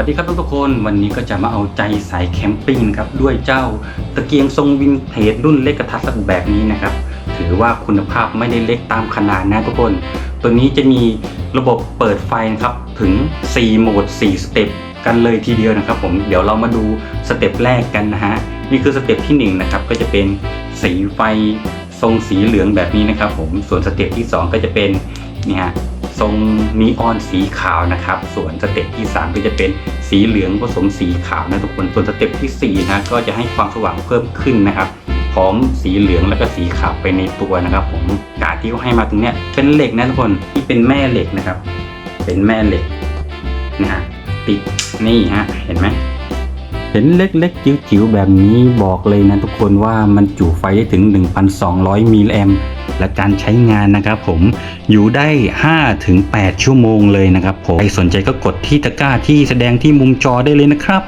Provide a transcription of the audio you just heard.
วัสดีครับทุกคน วันนี้ก็จะมาเอาใจสายแคมปิ้งครับด้วยเจ้าตะเกียงทรงวินเทจรุ่นเล็กกระทัดรัดแบบนี้นะครับ ถือว่าคุณภาพไม่ได้เล็กตามขนาดนะทุกคน ตัวนี้จะมีระบบเปิดไฟนะครับถึง 4 โหมด 4 สเต็ปกันเลยทีเดียวนะครับผมเดี๋ยวเรามาดูสเต็ปแรกกันนะฮะนี่คือสเต็ปที่1นะครับก็จะเป็นสีไฟทรงสีเหลืองแบบนี้นะครับผมส่วนสเต็ปที่ 2 ก็จะเป็นเนี่ย ทรงนีออนสีขาวนะครับ ส่วนสเต็ปที่ 3 ก็จะเป็นสีเหลืองผสมสีขาวนะทุกคน ส่วนสเต็ปที่4นะก็จะให้ความสว่างเพิ่มขึ้นนะครับพร้อมสีเหลืองแล้วก็สีขาวไปในตัวนะครับ ผมกาดที่เขาให้มาตรงเนี้ยเป็นเหล็กนะทุกคนที่เป็นแม่เหล็กนะครับ เป็นแม่เหล็กนะฮะติดนี่ฮะเห็นไหมเห็นเล็กๆจิ๋วๆแบบนี้บอกเลยนะทุกคนว่ามันจุไฟได้ถึง 1,200 มิลลิแอมป์ และการใช้งานนะครับผมอยู่ได้5ถึง8ชั่วโมงเลยนะครับผมใครสนใจก็กดที่ตะกร้าที่แสดงที่มุมจอได้เลยนะครับ